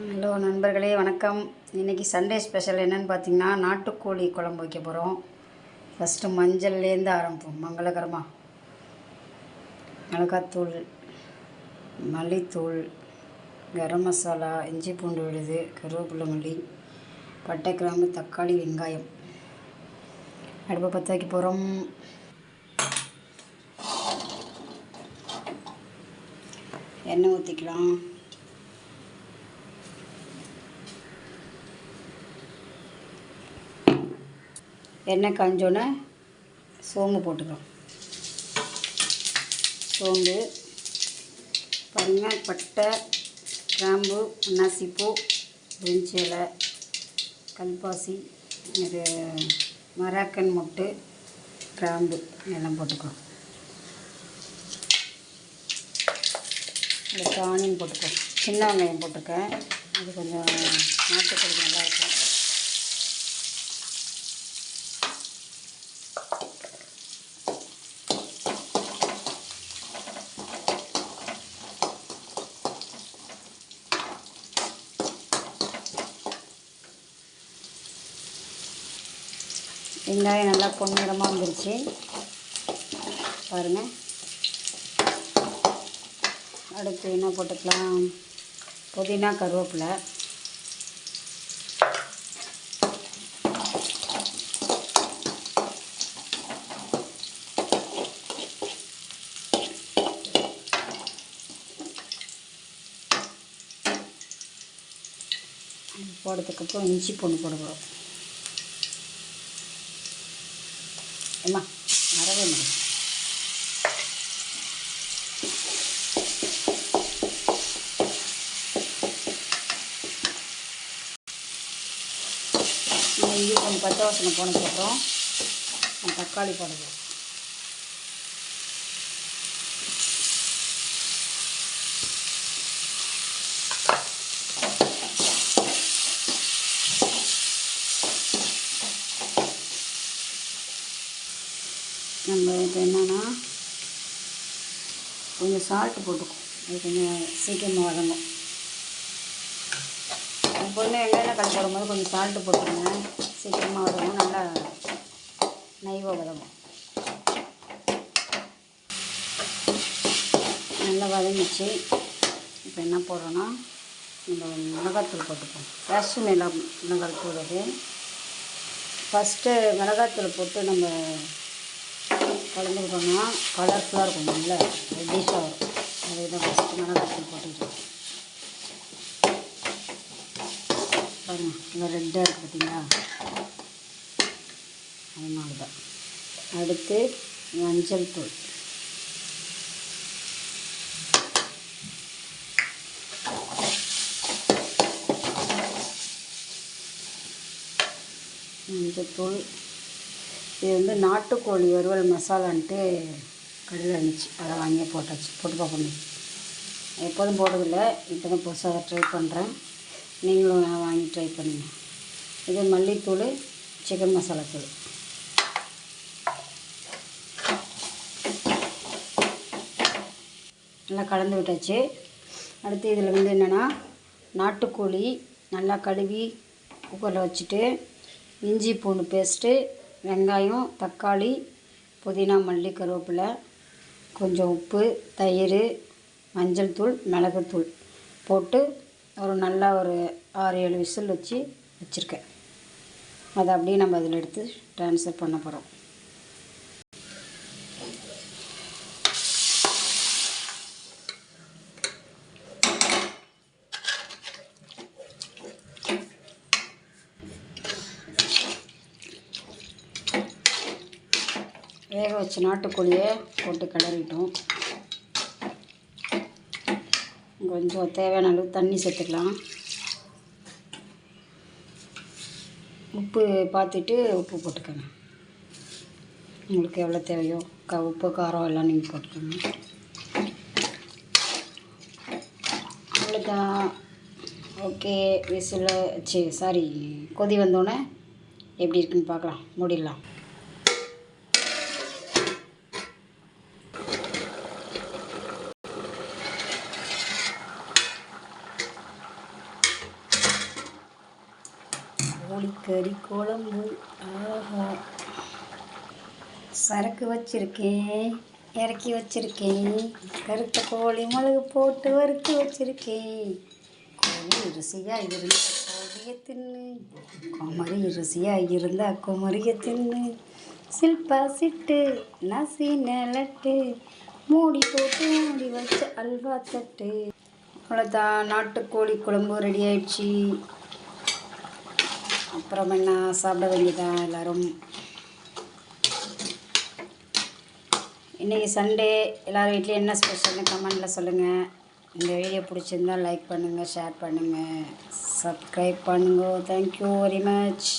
Hello நண்பர்களே வணக்கம். இன்றைக்கி சண்டே ஸ்பெஷல் என்னென்னு பார்த்தீங்கன்னா நாட்டுக்கோழி குழம்பு வைக்க போகிறோம் ஃபஸ்ட்டு மஞ்சள்லேருந்து ஆரம்பிப்போம். மங்களகரமாக மிளகாத்தூள் மல்லித்தூள் கரம் மசாலா இஞ்சி பூண்டு விழுது கருவேப்பிலை மல்லி பட்டை கிராம்பு தக்காளி வெங்காயம். அடுப்பை பற்ற வைக்க போகிறோம் எண்ணெய் ஊற்றிக்கலாம் எண்ணெய் காஞ்சோன்னே சோம்பு போட்டுக்கிறோம். சோம்பு பாருங்கள் பட்டை கிராம்பு அன்னாசிப்பூ பிரிஞ்சி இலை கல்பாசி இது மராக்கன் முட்டு கிராம்பு எல்லாம் போட்டுக்கோ இந்த ஆனியன் போட்டுக்கோ சின்ன வெங்காயம் போட்டிருக்கேன். அது கொஞ்சம் நாட்டுக்கறி நல்லாயிருக்கும் வெங்காயம் நல்லா பொன்னிறமாக வந்துருச்சு. பாருங்கள் அடுத்து என்ன போட்டுக்கலாம்? புதினா கருவேப்பிலை. போடுறதுக்கப்புறம் இஞ்சி பொண்ணு போட போகிறோம் அம்மா மறவே முடியும் இஞ்சி கொஞ்சம் பச்சை வாசனை போனதுக்கப்புறம் தக்காளி போடுவோம் நம்ம இப்போ என்னென்னா கொஞ்சம் சால்ட்டு போட்டுக்கும். அது கொஞ்சம் சீக்கிரமாக வதங்கும். பொண்ணு வெங்காயம் கலந்து போடும்போது கொஞ்சம் சால்ட்டு போட்டுருங்க. சீக்கிரமாக வதங்கும். நல்லா நைவாக வதங்கும். நல்லா வதங்கிச்சு. இப்போ என்ன போடுறோன்னா நம்ம மிளகாத்தூள் போட்டுப்போம். காஷ்மீர் மிளகா மிளகாத்தூள் அது ஃபஸ்ட்டு மிளகாத்தூள் போட்டு நம்ம கலந்துக்கிட்டோம்னா கலர்ஃபுல்லாக இருக்கும் நல்ல ரெட்டிஷாக வரும். அதை தான் ஃபஸ்ட்டு மிளகாத்தூள் போட்டுக்கிட்டோம் பாருங்க ரெட்டாக இருக்குது பார்த்தீங்களா அதனால தான். அடுத்து மஞ்சள் தூள். மஞ்சள் தூள். இது வந்து நாட்டுக்கோழி வறுவல் மசாலான்ட்டு கடையில் இருந்துச்சு. அதை வாங்கி போட்டாச்சு. போட்டு பார்க்கணும் எப்போதும் போடுறதில்லை. இப்போ தான் புதுசாக ட்ரை பண்ணுறேன் நீங்களும் வாங்கி ட்ரை பண்ணுங்க. இது மல்லித்தூள் சிக்கன் மசாலா தூள். நல்லா கலந்து விட்டாச்சு. அடுத்து இதில் வந்து என்னென்னா நாட்டுக்கோழி நல்லா கழுவி குக்கரில் வச்சுட்டு இஞ்சி பூண்டு பேஸ்ட்டு வெங்காயம் தக்காளி புதினா மல்லி கருவேப்பிலை கொஞ்சம் உப்பு தயிர் மஞ்சள் தூள் மிளகுத்தூள் போட்டு ஒரு நல்லா ஒரு ஆறு ஏழு விசில் வச்சு வச்சுருக்கேன். அதை அப்படியே நம்ம அதில் எடுத்து ட்ரான்ஸ்ஃபர் பண்ண போகிறோம் வேக வச்ச நாட்டுக்கோழியை போட்டு கிளறிட்டோம். கொஞ்சம் தேவையான அளவு தண்ணி சேர்த்துக்கலாம். உப்பு பார்த்துட்டு உப்பு போட்டுக்கோங்க. உங்களுக்கு எவ்வளோ தேவையோ க உப்பு காரம் எல்லாம் நீங்கள் போட்டுக்கோங்க. அவ்வளோதான். ஓகே விசில் சரி சாரி கொதி வந்தோடனே எப்படி இருக்குன்னு பார்க்கலாம். முடியலாம் கோழிக்கறி குழம்பு. ஆஹா. சரக்கு வச்சுருக்கேன் இறக்கி வச்சிருக்கேன். கருத்த கோழி மிளகு போட்டு வறுத்து வச்சுருக்கேன். கோழி ருசியாக இருந்தால் கோழியை தின்னு. குமரி ருசியாக இருந்தால் குமரியை தின்னு. சில்பா சிட்டு நசி நிலட்டு. மூடி போட்டு மூடி வச்சு அல்வா தட்டு. அவ்வளோதான் நாட்டுக்கோழி குழம்பு ரெடி ஆயிடுச்சு. அப்புறம் என்ன சாப்பிட வேண்டியதான் எல்லாரும்? இன்றைக்கி சண்டே எல்லோரும் வீட்லேயும் என்ன ஸ்பெஷல்னு கமெண்டில் சொல்லுங்கள் இந்த வீடியோ பிடிச்சிருந்தா லைக் பண்ணுங்கள் ஷேர் பண்ணுங்கள் சப்ஸ்கிரைப் பண்ணுங்க. Thank you very much